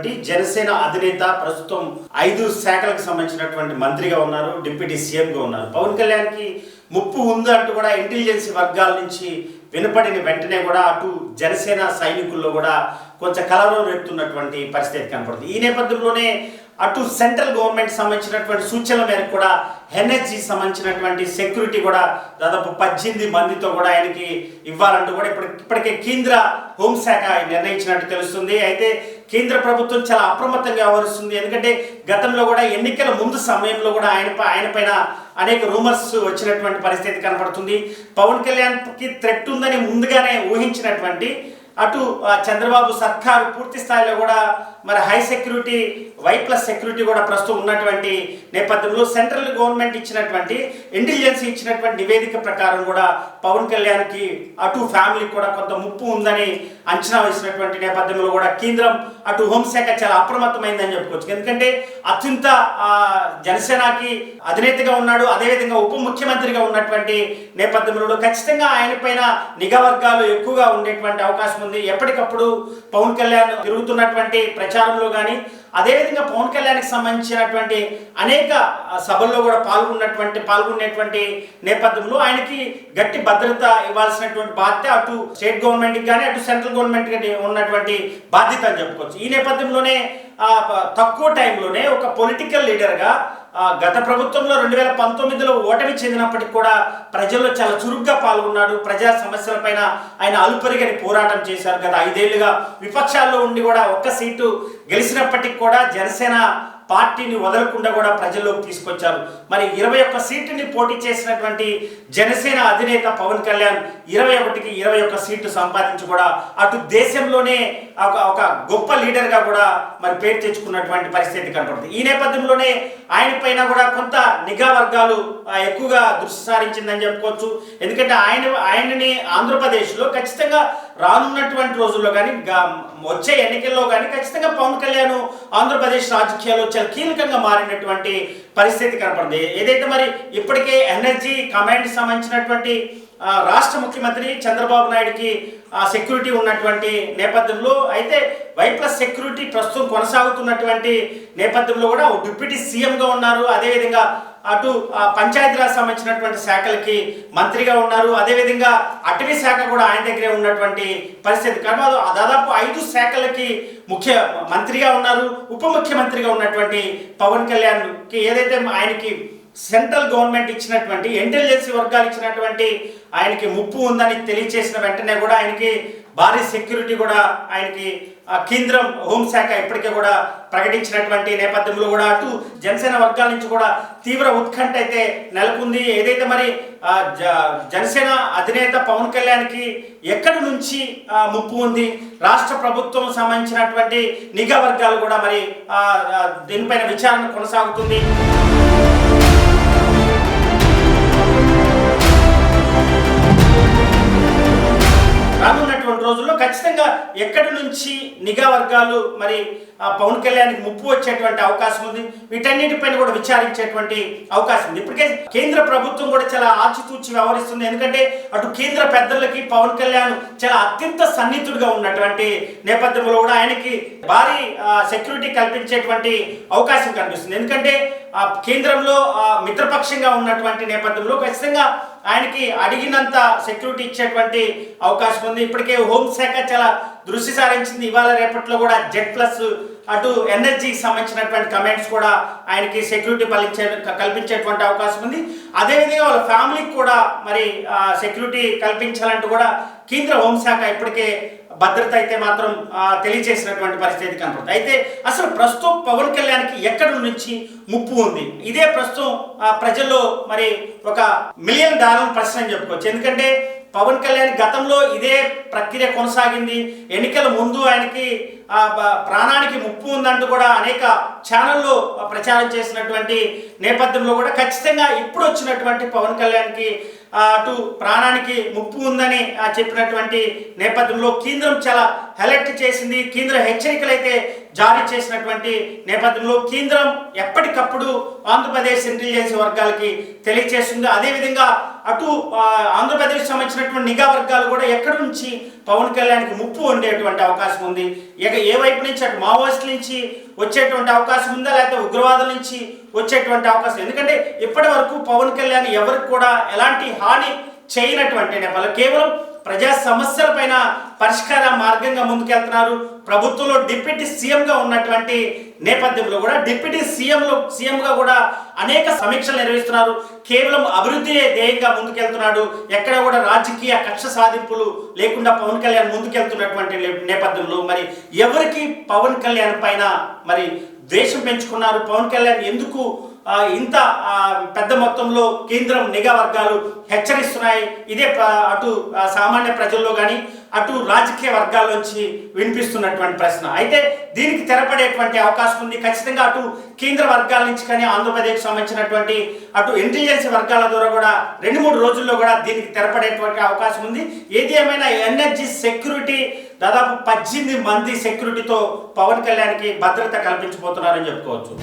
ఉన్నటువంటి జనసేన అధినేత ప్రస్తుతం ఐదు శాఖలకు సంబంధించినటువంటి మంత్రిగా ఉన్నారు డిప్యూటీ సీఎంగా ఉన్నారు. పవన్ కళ్యాణ్కి ముప్పు ఉంది అంటూ కూడా ఇంటెలిజెన్స్ వర్గాల నుంచి వినపడిన వెంటనే కూడా అటు జనసేన సైనికుల్లో కూడా కొంచెం కలవరం రేపుతున్నటువంటి పరిస్థితి కనపడుతుంది. ఈ నేపథ్యంలోనే అటు సెంట్రల్ గవర్నమెంట్ సంబంధించినటువంటి సూచనల మేరకు కూడా ఎన్హెచ్జి సంబంధించినటువంటి సెక్యూరిటీ కూడా దాదాపు పద్దెనిమిది మందితో కూడా ఆయనకి ఇవ్వాలంటూ కూడా ఇప్పుడు ఇప్పటికే కేంద్ర హోంశాఖ నిర్ణయించినట్టు తెలుస్తుంది. అయితే కేంద్ర ప్రభుత్వం చాలా అప్రమత్తంగా వ్యవహరిస్తుంది. ఎందుకంటే గతంలో కూడా ఎన్నికల ముందు సమయంలో కూడా ఆయన ఆయనపైన ఆయన పైన అనేక రూమర్స్ వచ్చినటువంటి పరిస్థితి కనపడుతుంది. పవన్ కళ్యాణ్కి థ్రెట్ ఉందని ముందుగానే ఊహించినటువంటి అటు చంద్రబాబు సర్కారు పూర్తి స్థాయిలో కూడా మరి high security Y plus security కూడా ప్రస్తుతం ఉన్నటువంటి నేపథ్యంలో సెంట్రల్ గవర్నమెంట్ ఇచ్చినటువంటి ఇంటెలిజెన్స్ ఇచ్చినటువంటి నివేదిక ప్రకారం కూడా పవన్ కళ్యాణ్కి అటు ఫ్యామిలీకి కూడా కొంత ముప్పు ఉందని అంచనా వేసినటువంటి నేపథ్యంలో కూడా కేంద్రం అటు హోంశాఖ చాలా అప్రమత్తమైందని చెప్పుకోవచ్చు. ఎందుకంటే అత్యంత జనసేనకి అధినేతగా ఉన్నాడు అదేవిధంగా ఉప ముఖ్యమంత్రిగా ఉన్నటువంటి నేపథ్యంలో ఖచ్చితంగా ఆయన పైన నిఘా వర్గాలు ఎక్కువగా ఉండేటువంటి అవకాశం ఉంది. ఎప్పటికప్పుడు పవన్ కళ్యాణ్ తిరుగుతున్నటువంటి ప్రచారంలో కానీ అదేవిధంగా పవన్ కళ్యాణ్కి సంబంధించినటువంటి అనేక సభల్లో కూడా పాల్గొన్నటువంటి పాల్గొనేటువంటి నేపథ్యంలో ఆయనకి గట్టి భద్రత ఇవ్వాల్సినటువంటి బాధ్యత అటు స్టేట్ గవర్నమెంట్కి కానీ అటు సెంట్రల్ గవర్నమెంట్కి ఉన్నటువంటి బాధ్యత అని చెప్పుకోవచ్చు. ఈ నేపథ్యంలోనే తక్కువ టైంలోనే ఒక పొలిటికల్ లీడర్గా గత ప్రభుత్వంలో రెండు వేల పంతొమ్మిదిలో ఓటమి చెందినప్పటికీ కూడా ప్రజల్లో చాలా చురుగ్గా పాల్గొన్నాడు. ప్రజా సమస్యలపైన ఆయన అలుపరిగని పోరాటం చేశారు. గత ఐదేళ్ళుగా విపక్షాల్లో ఉండి కూడా ఒక్క సీటు గెలిచినప్పటికీ కూడా జనసేన పార్టీని వదలకుండా కూడా ప్రజల్లోకి తీసుకొచ్చారు. మరి ఇరవై ఒక్క సీటుని పోటీ చేసినటువంటి జనసేన అధినేత పవన్ కళ్యాణ్ ఇరవై ఒకటికి ఇరవై ఒక్క సీటు సంపాదించి కూడా అటు దేశంలోనే ఒక ఒక గొప్ప లీడర్గా కూడా మరి పేరు తెచ్చుకున్నటువంటి పరిస్థితి కనపడుతుంది. ఈ నేపథ్యంలోనే ఆయన పైన కూడా కొంత నిఘా వర్గాలు ఎక్కువగా దృష్టి సారించిందని చెప్పుకోవచ్చు. ఎందుకంటే ఆయన ఆయనని ఆంధ్రప్రదేశ్లో ఖచ్చితంగా రానున్నటువంటి రోజుల్లో కానీ వచ్చే ఎన్నికల్లో కానీ ఖచ్చితంగా పవన్ కళ్యాణ్ ఆంధ్రప్రదేశ్ రాజకీయాల్లో చాలా కీలకంగా మారినటువంటి పరిస్థితి కనపడింది. ఏదైతే మరి ఇప్పటికే ఎనర్జీ కమాండ్ సంబంధించినటువంటి రాష్ట్ర ముఖ్యమంత్రి చంద్రబాబు నాయుడుకి సెక్యూరిటీ ఉన్నటువంటి నేపథ్యంలో అయితే వై ప్లస్ సెక్యూరిటీ ప్రస్తుతం కొనసాగుతున్నటువంటి నేపథ్యంలో కూడా డిప్యూటీ సీఎంగా ఉన్నారు. అదేవిధంగా అటు పంచాయతీరాజ్ సంబంధించినటువంటి శాఖలకి మంత్రిగా ఉన్నారు. అదేవిధంగా అటవీ శాఖ కూడా ఆయన దగ్గరే ఉన్నటువంటి పరిస్థితి. కనుక దాదాపు ఐదు శాఖలకి ముఖ్య మంత్రిగా ఉన్నారు. ఉప ముఖ్యమంత్రిగా ఉన్నటువంటి పవన్ కళ్యాణ్కి ఏదైతే ఆయనకి సెంట్రల్ గవర్నమెంట్ ఇచ్చినటువంటి ఇంటెలిజెన్సీ వర్గాలు ఇచ్చినటువంటి ఆయనకి ముప్పు ఉందని తెలియచేసిన వెంటనే కూడా ఆయనకి భారీ సెక్యూరిటీ కూడా ఆయనకి కేంద్రం హోంశాఖ ఇప్పటికే కూడా ప్రకటించినటువంటి నేపథ్యంలో కూడా అటు జనసేన వర్గాల నుంచి కూడా తీవ్ర ఉత్కంఠ అయితే నెలకొంది. ఏదైతే మరి జ- జనసేన అధినేత పవన్ కళ్యాణ్కి ఎక్కడి నుంచి ముప్పు ఉంది? రాష్ట్ర ప్రభుత్వం సంబంధించినటువంటి నిఘా వర్గాలు కూడా మరి దీనిపైన విచారణ కొనసాగుతుంది. రానున్నటువంటి రోజుల్లో ఖచ్చితంగా ఎక్కడి నుంచి నిఘా వర్గాలు మరి పవన్ కళ్యాణ్కి ముప్పు వచ్చేటువంటి అవకాశం ఉంది. వీటన్నిటిపైన కూడా విచారించేటువంటి అవకాశం ఉంది. ఇప్పటికే కేంద్ర ప్రభుత్వం కూడా చాలా ఆచితూచి వ్యవహరిస్తుంది. ఎందుకంటే అటు కేంద్ర పెద్దలకి పవన్ కళ్యాణ్ చాలా అత్యంత సన్నిహితుడిగా ఉన్నటువంటి నేపథ్యంలో కూడా ఆయనకి భారీ సెక్యూరిటీ కల్పించేటువంటి అవకాశం కనిపిస్తుంది. ఎందుకంటే ఆ కేంద్రంలో మిత్రపక్షంగా ఉన్నటువంటి నేపథ్యంలో ఖచ్చితంగా ఆయనకి అడిగినంత సెక్యూరిటీ ఇచ్చేటువంటి అవకాశం ఉంది. ఇప్పటికే హోంశాఖ చాలా దృష్టి సారించింది. ఇవాళ రేపట్లో కూడా జెడ్ ప్లస్ అటు ఎనర్జీకి సంబంధించినటువంటి కమెంట్స్ కూడా ఆయనకి సెక్యూరిటీ పలించే కల్పించేటువంటి అవకాశం ఉంది. అదేవిధంగా వాళ్ళ ఫ్యామిలీకి కూడా మరి సెక్యూరిటీ కల్పించాలంటూ కూడా కేంద్ర హోంశాఖ ఇప్పటికే భద్రత అయితే మాత్రం తెలియజేసినటువంటి పరిస్థితి కనపడుతుంది. అయితే అసలు ప్రస్తుతం పవన్ కళ్యాణ్కి ఎక్కడి నుంచి ముప్పు ఉంది? ఇదే ప్రస్తుతం ప్రజల్లో మరి ఒక మిలియన్ డాలర్ ప్రశ్న అని చెప్పుకోవచ్చు. ఎందుకంటే పవన్ కళ్యాణ్ గతంలో ఇదే ప్రక్రియ కొనసాగింది. ఎన్నికల ముందు ఆయనకి ప్రాణానికి ముప్పు ఉందంటూ కూడా అనేక ఛానల్లో ప్రచారం చేసినటువంటి నేపథ్యంలో కూడా ఖచ్చితంగా ఇప్పుడు వచ్చినటువంటి పవన్ కళ్యాణ్కి అటు ప్రాణానికి ముప్పు ఉందని చెప్పినటువంటి నేపథ్యంలో కేంద్రం చాలా అలర్ట్ చేసింది. కేంద్ర హెచ్చరికలు అయితే జారీ చేసినటువంటి నేపథ్యంలో కేంద్రం ఎప్పటికప్పుడు ఆంధ్రప్రదేశ్ ఇంటెలిజెన్స్ వర్గాలకి తెలియజేస్తుంది అదేవిధంగా అటు ఆంధ్రప్రదేశ్ సంబంధించినటువంటి నిఘా వర్గాలు కూడా ఎక్కడి నుంచి పవన్ కళ్యాణ్కి ముప్పు ఉండేటువంటి అవకాశం ఉంది. ఇక ఏ వైపు నుంచి అటు మావోయిస్టుల నుంచి వచ్చేటువంటి అవకాశం ఉందా లేకపోతే ఉగ్రవాదుల నుంచి వచ్చేటువంటి అవకాశం? ఎందుకంటే ఇప్పటి వరకు పవన్ కళ్యాణ్ ఎవరికి కూడా ఎలాంటి హాని చేయనటువంటి నేపథ్యంలో కేవలం ప్రజా సమస్యలపైన పరిష్కార మార్గంగా ముందుకెళ్తున్నారు. ప్రభుత్వంలో డిప్యూటీ సీఎంగా ఉన్నటువంటి నేపథ్యంలో కూడా డిప్యూటీ సీఎంలో సీఎంగా కూడా అనేక సమీక్షలు నిర్వహిస్తున్నారు. కేవలం అభివృద్ధియే ధ్యేయంగా ముందుకెళ్తున్నాడు. ఎక్కడ కూడా రాజకీయ కక్ష సాధింపులు లేకుండా పవన్ కళ్యాణ్ ముందుకెళ్తున్నటువంటి నేపథ్యంలో మరి ఎవరికి పవన్ కళ్యాణ్ పైన మరి ద్వేషం పెంచుకున్నారు? పవన్ కళ్యాణ్ ఎందుకు ఇంత పెద్ద మొత్తంలో కేంద్రం నిఘా వర్గాలు హెచ్చరిస్తున్నాయి. ఇదే అటు సామాన్య ప్రజల్లో కానీ అటు రాజకీయ వర్గాల నుంచి వినిపిస్తున్నటువంటి ప్రశ్న. అయితే దీనికి తెరపడేటువంటి అవకాశం ఉంది. ఖచ్చితంగా అటు కేంద్ర వర్గాల నుంచి కానీ ఆంధ్రప్రదేశ్ సంబంధించినటువంటి అటు ఇంటెలిజెన్స్ వర్గాల ద్వారా కూడా రెండు మూడు రోజుల్లో కూడా దీనికి తెరపడేటువంటి అవకాశం ఉంది. ఏది ఏమైనా ఎనర్జీ సెక్యూరిటీ దాదాపు పద్దెనిమిది మంది సెక్యూరిటీతో పవన్ కళ్యాణ్కి భద్రత కల్పించబోతున్నారని చెప్పుకోవచ్చు.